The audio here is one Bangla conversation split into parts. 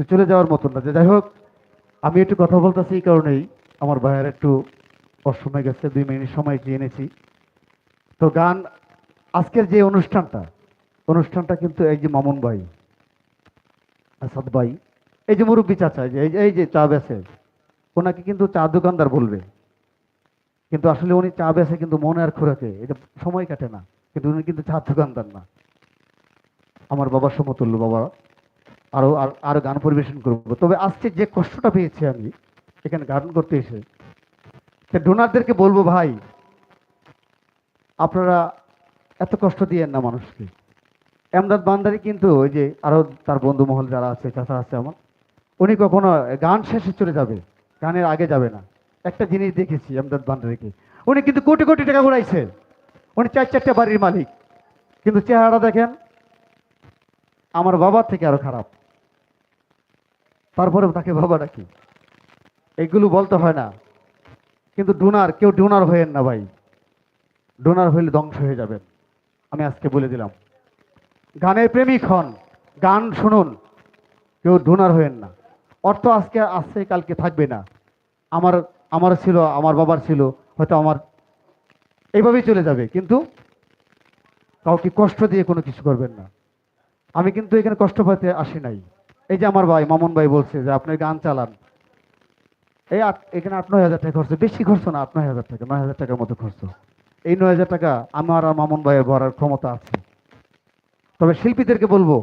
তো চলে যাওয়ার মতন না। যে যাই হোক, আমি একটু কথা বলতেছি এই কারণেই। আমার ভাইয়ের একটু অসময় গেছে, দুই মিনিট সময় চেয়ে এনেছি। তো গান, আজকের যে অনুষ্ঠানটা অনুষ্ঠানটা কিন্তু এই যে মামুন ভাই, আসাদ ভাই, এই যে মুরব্বী চাচা যে, এই যে- চা বেছে, ওনাকে কিন্তু চা দোকানদার বলবে। কিন্তু আসলে উনি চা বেছে কিন্তু মনে আর খোরাকে এটা সময় কাটে না। কিন্তু উনি কিন্তু চা দোকানদার না। আমার বাবার সমতুল্য বাবা। আরও, আর, আরও গান পরিবেশন করব। তবে আজকে যে কষ্টটা পেয়েছি আমি, এখানে গান করতে এসে ডোনারদেরকে বলব, ভাই, আপনারা এত কষ্ট দিয়েন না মানুষকে। এমদাদ বান্দারি কিন্তু ওই যে আরও তার বন্ধু মহল যারা আছে, চাচা আছে আমার, উনি কখনো গান শেষে চলে যাবে, গানের আগে যাবে না। একটা জিনিস দেখেছি এমদাদ বান্দারিকে, উনি কিন্তু কোটি কোটি টাকা উড়াইছে উনি চার চারটে বাড়ির মালিক। কিন্তু চেহারা দেখেন, আমার বাবার থেকে আরও খারাপ। তারপরেও তাকে বাবা ডাকি। এগুলো বলতে হয় না। কিন্তু ডোনার, কেউ ডোনার হয়েন না ভাই। ডোনার হইলে ধ্বংস হয়ে যাবেন। আমি আজকে বলে দিলাম। গানের প্রেমিক হন, গান শুনুন, কেউ ডোনার হয়েন না। অর্থ আজকে আসছে কালকে থাকবে না। আমার আমার ছিল, আমার বাবার ছিল, হয়তো আমার এইভাবেই চলে যাবে। কিন্তু কাউকে কষ্ট দিয়ে কোনো কিছু করবেন না। আমি কিন্তু এখানে কষ্ট পাইতে আসি নাই। এই যে আমার ভাই, মামুন ভাই বলছে যে আপনি গান চালান। এই এখানে আট, নয় হাজার টাকা খরচ, বেশি খরচ না, আট, নয় হাজার টাকা, নয় হাজার টাকার মতো খরচ। এই নয় হাজার টাকা আমার আর মামুন ভাইয়ের ভরার ক্ষমতা আছে। তবে শিল্পীদেরকে বলব,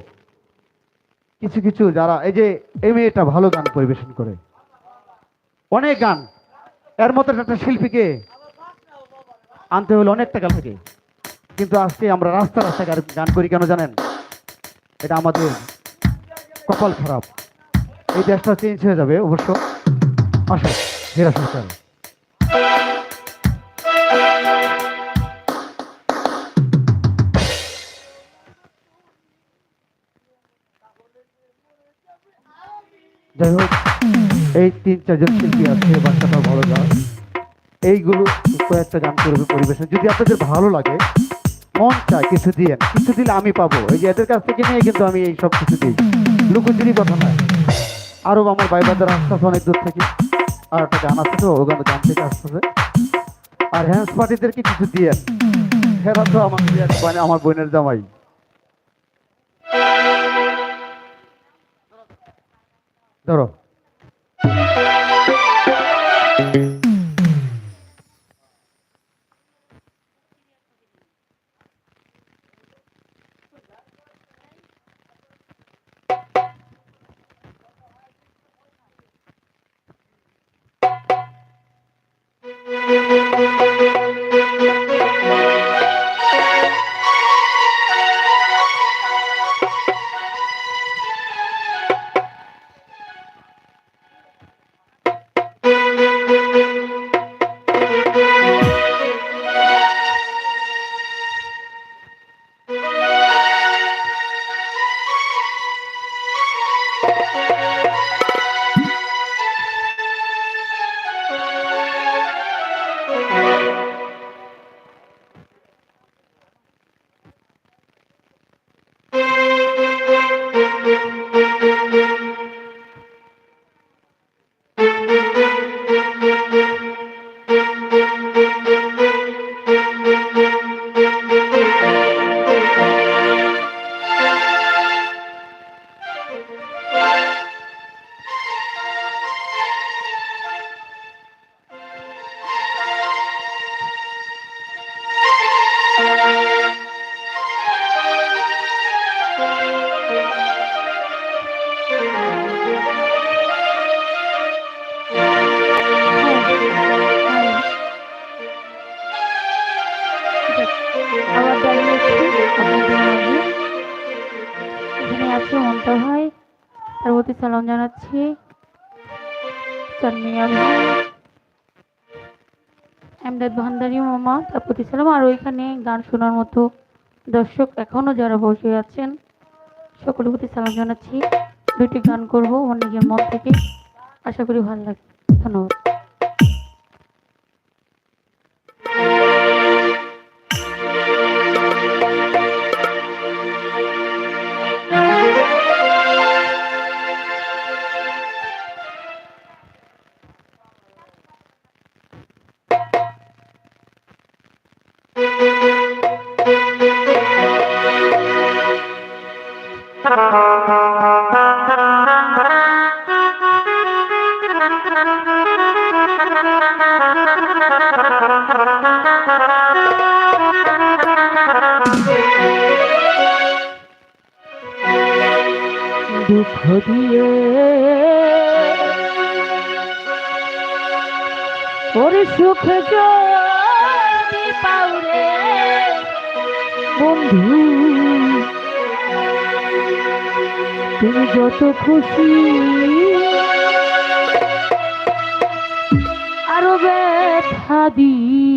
কিছু কিছু যারা, এই যে এই মেয়েটা ভালো গান পরিবেশন করে। অনেক গান, এর মতো একটা শিল্পীকে আনতে হলে অনেক টাকা লাগে। কিন্তু আজকে আমরা রাস্তা রাস্তা গান- করি কেন জানেন? এটা আমাদের কপাল খারাপ। এই দেশটা চেঞ্জ হয়ে যাবে অবশ্য। আসো ধীরে সুস্থ যাই হোক, এই তিন, চারজন শিল্পী আছে বাচ্চাটাও ভালো গান এইগুলো কয়েকটা গান করবে পরিবেশন। যদি আপনাদের ভালো লাগে, মন চায় কিছু দিয়ে, কিছু দিলে আমি পাবো। এই যে এদের কাছ থেকে নিয়ে কিন্তু আমি এই সব কিছু দিই। লুকোচুরি কথা নয় আরও আমার বাইবাদের আসতেছে অনেক দূর থেকে। আর একটা গান আছে তো, ওখানে গান থেকে আসতেছে। আর হ্যান্স পার্টিদেরকে কিছু দিয়ে হেরা তো আমার মানে আমার বোনের জামাই। ধরো। সালাম জানাচ্ছি। এমদাদ ভান্ডারি মামা তার প্রতি সালাম আর ওইখানে গান শোনার মতো দর্শক এখনও যারা বসে আছেন, সকলের প্রতি সালাম জানাচ্ছি। দুটি গান করব আমার নিজের মন থেকে। আশা করি ভালো লাগে ধন্যবাদ। দুঃখ দিয়ে। ওর সুখ পাউরে বন্ধু তুমি যত খুশি। আরও ব্যথা দিয়ে